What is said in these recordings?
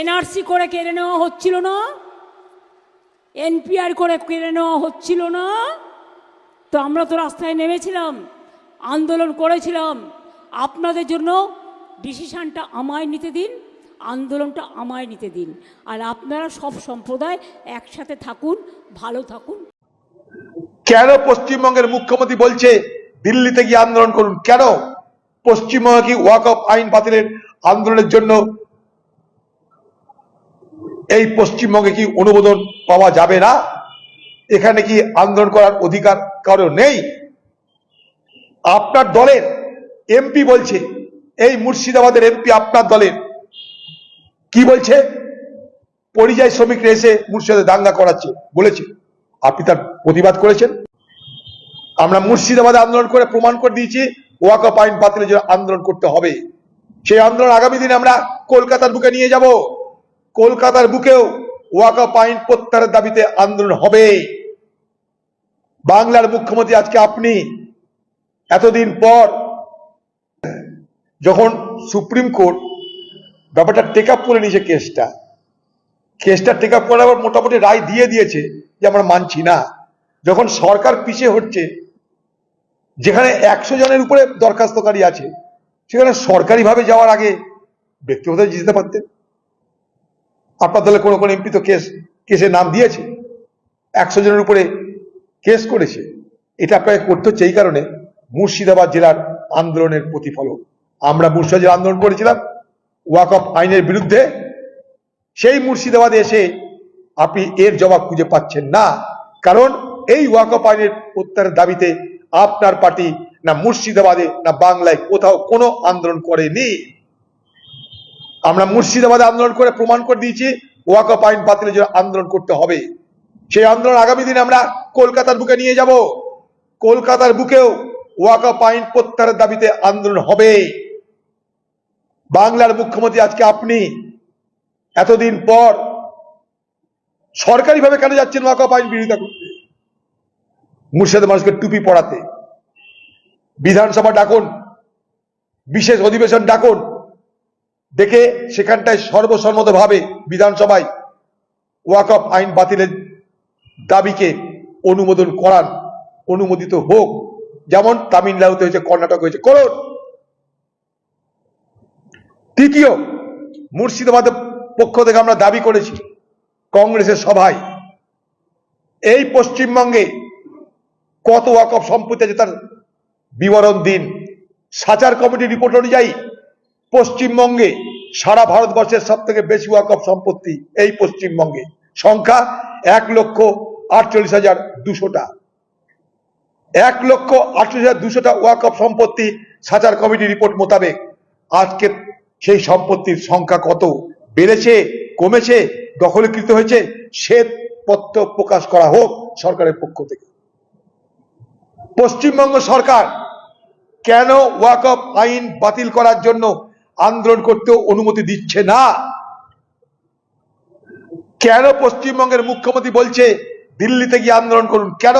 NRC করে কেড়ে নেওয়া হচ্ছিল না? এনপিআর করে কেড়ে নেওয়া হচ্ছিল না? তো আমরা তো রাস্তায় নেমেছিলাম, আন্দোলন করেছিলাম। আপনাদের জন্য ডিসিশানটা আমায় নিতে দিন, আন্দোলনটা আমায় নিতে দিন। আর আপনারা সব সম্প্রদায় একসাথে থাকুন, ভালো থাকুন। কেন পশ্চিমবঙ্গের মুখ্যমন্ত্রী বলছে দিল্লিতে গিয়ে আন্দোলন করুন? কেন? পশ্চিমবঙ্গে কি ওয়াক অফ আইন বাতিলের আন্দোলনের জন্য এই পশ্চিমবঙ্গে কি অনুমোদন পাওয়া যাবে না? এখানে কি আন্দোলন করার অধিকার কারও নেই? আপনার দলের এমপি বলছে, এই মুর্শিদাবাদের এমপি আপনার দলের। কি বলছে? পরিযায়ী শ্রমিকরা এসে মুর্শিদাবাদে দাঙ্গা করাচ্ছে, বলেছে। আপনি তার প্রতিবাদ করেছেন। আমরা মুর্শিদাবাদে আন্দোলন করে প্রমাণ করে দিয়েছি ওয়াকফ আইন বাতিলের জন্য আন্দোলন করতে হবে। সেই আন্দোলন আগামী দিনে আমরা কলকাতার বুকে নিয়ে যাব। কলকাতার বুকেও ওয়াকা আইন প্রত্যাহারের দাবিতে আন্দোলন হবে বাংলার মুখ্যমন্ত্রী আজকে আপনি এতদিন পর যখন সুপ্রিম কোর্ট ব্যাপারটা টেক আপ করে নিয়েছে কেসটা কেসটা টেক আপ করার মোটামুটি রায় দিয়ে দিয়েছে যে আমরা মানছি না। যখন সরকার পিছিয়ে হচ্ছে, যেখানে একশো জনের উপরে দরখাস্তকারী আছে, সেখানে সরকারিভাবে যাওয়ার আগে ব্যক্তিগত যেতে পারতেন। আপনার দলে কোনো কোনো এমপি তো কেস কেসে নাম দিয়েছে। একশো জনের উপরে কেস করেছে। এটা আপনাকে করতে হচ্ছে এই কারণে মুর্শিদাবাদ জেলার আন্দোলনের প্রতিফলন আমরা মুর্শিদাবাদ আন্দোলন করেছিলাম, ওয়াক অফ আইনের বিরুদ্ধে। সেই মুর্শিদাবাদে এসে আপনি এর জবাব খুঁজে পাচ্ছেন না। কারণ এই ওয়াকফ আইনের প্রত্যাহারের দাবিতে আপনার পার্টি না মুর্শিদাবাদে, না বাংলায় কোথাও কোনো আন্দোলন করেনি। আমরা মুর্শিদাবাদে আন্দোলন করে প্রমাণ করে দিয়েছি, ওয়াকফ আইন বাতিলের আন্দোলন করতে হবে। সেই আন্দোলন আগামী দিনে আমরা কলকাতার বুকে নিয়ে যাব। কলকাতার বুকেও ওয়াকফ আইন প্রত্যাহারের দাবিতে আন্দোলন হবে। বাংলার মুখ্যমন্ত্রী আজকে আপনি এতদিন পর সরকারিভাবে কেন যাচ্ছেন ওয়াকফ আইন বিরোধিতা করতে? মুর্শিদাবাদ মানুষকে টুপি পড়াতে বিধানসভা ডাকুন, বিশেষ অধিবেশন ডাকুন দেখে সেখানটায় সর্বসম্মতভাবে বিধানসভায় ওয়াকফ আইন বাতিলের দাবিকে অনুমোদন করান অনুমোদিত হোক। যেমন তামিলনাড়ুতে হয়েছে, কর্ণাটক হয়েছে, করুন। তৃতীয় মুর্শিদাবাদের পক্ষ থেকে আমরা দাবি করেছি, কংগ্রেসের সভায়, এই পশ্চিমবঙ্গে কত ওয়াকফ সম্পত্তি আছে তার বিবরণ দিন। সাচার কমিটি রিপোর্ট অনুযায়ী পশ্চিমবঙ্গে সারা ভারতবর্ষের সব থেকে বেশি ওয়াকফ সম্পত্তি এই পশ্চিমবঙ্গে। সংখ্যা এক লক্ষ আটচল্লিশ হাজার দুশোটা। এক লক্ষ আটচল্লিশ হাজার দুশোটা ওয়াকফ সম্পত্তি সাচার কমিটি রিপোর্ট মোতাবেক আজকে সেই সম্পত্তির সংখ্যা কত? বেড়েছে? কমেছে? দখলীকৃত হয়েছে? শ্বেত পত্র প্রকাশ করা হোক সরকারের পক্ষ থেকে। পশ্চিমবঙ্গ সরকার কেন ওয়াকফ আইন বাতিল করার জন্য আন্দোলন করতেও অনুমতি দিচ্ছে না। কেন পশ্চিমবঙ্গের মুখ্যমন্ত্রী বলছে দিল্লিতে গিয়ে আন্দোলন করুন? কেন?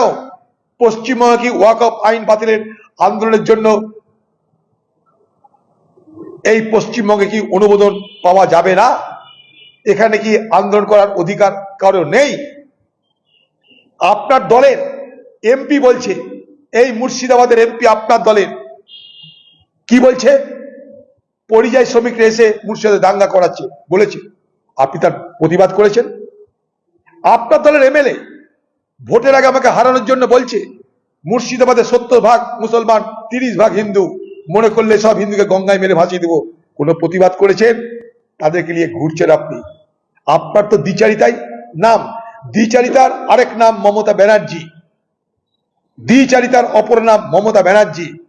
পশ্চিমবঙ্গে কি ওয়াকফ আইন বাতিলের আন্দোলনের জন্য এই পশ্চিমবঙ্গে কি অনুমোদন পাওয়া যাবে না? এখানে কি আন্দোলন করার অধিকার কারও নেই? আপনার দলের এমপি বলছে, এই মুর্শিদাবাদের এমপি আপনার দলের। কি বলছে? পরিযায়ী শ্রমিকরা এসে মুর্শিদাবাদে দাঙ্গা করাচ্ছে বলেছে। আপনি তার প্রতিবাদ করেছেন? আপনার দলের এমএলএ ভোটের আগে আমাকে হারানোর জন্য বলছে মুর্শিদাবাদে সত্তর ভাগ মুসলমান, তিরিশ ভাগ হিন্দু। মনে করলে সব হিন্দুকে গঙ্গায় মেরে ভাসিয়ে দেবো। কোনো প্রতিবাদ করেছেন? তাদেরকে নিয়ে ঘুরছেন আপনি। আপনার তো দ্বিচারিতাই নাম, দ্বিচারিতার আরেক নাম মমতা ব্যানার্জি। দ্বিচারিতার অপর নাম মমতা ব্যানার্জি।